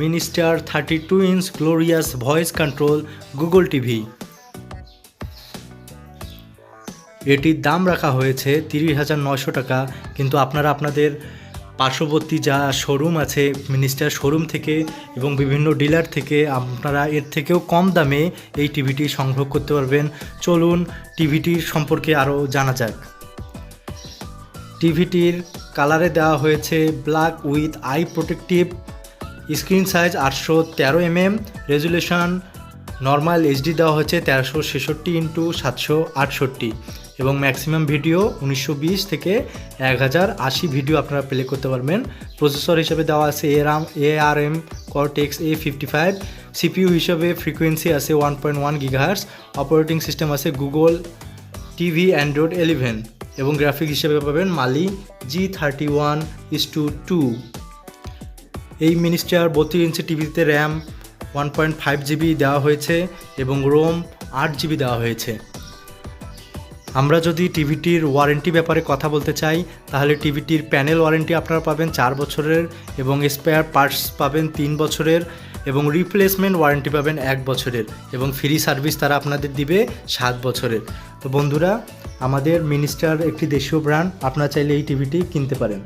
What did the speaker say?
Minister thirty two inch glorious voice control Google TV. এটির দাম রাখা হয়েছে তিরিশ হাজার নয়শো টাকা, কিন্তু আপনারা আপনাদের পার্শ্ববর্তী যা শোরুম আছে মিনিস্টার শোরুম থেকে এবং বিভিন্ন ডিলার থেকে, আপনারা এর থেকেও কম দামে এই টিভিটি সংগ্রহ করতে পারবেন। চলুন টিভিটির সম্পর্কে আরও জানা যাক। টিভিটির কালারে দেওয়া হয়েছে black with eye protective screen size আটশো তেরো এমএম, রেজুলেশন নর্মাল এইচডি দেওয়া হচ্ছে তেরোশো ছেষট্টি ইন্টু সাতশো আটষট্টি। এবং ম্যাক্সিমাম ভিডিও উনিশশো বিশ থেকে এক হাজার আশি ভিডিও আপনারা প্লে করতে পারবেন। প্রসেসর হিসেবে দেওয়া আছে A A R M cortex A fifty five CPU হিসেবে ফ্রিকোয়েন্সি আছে one point one gigahertz operating system আছে গুগল টিভি অ্যান্ড্রয়েড এলিভেন এবং গ্রাফিক হিসেবে পাবেন মালি জি থার্টি ওয়ান ইস টু টু এই মিনিস্টার বত্রিশ ইঞ্চি টিভিতে RAM one point five GB দেওয়া হয়েছে এবং রোম আট জিবি দেওয়া হয়েছে। আমরা যদি টিভিটির ওয়ারেন্টি ব্যাপারে কথা বলতে চাই, তাহলে টিভিটির প্যানেল ওয়ারেন্টি আপনারা পাবেন চার বছরের এবং স্পেয়ার পার্টস পাবেন তিন বছরের এবং রিপ্লেসমেন্ট ওয়ারেন্টি পাবেন এক বছরের এবং ফ্রি সার্ভিস তারা আপনাদের দিবে সাত বছরের। তো বন্ধুরা, আমাদের মিনিস্টার একটি দেশীয় ব্র্যান্ড আপনারা চাইলে এই টিভিটি কিনতে পারেন।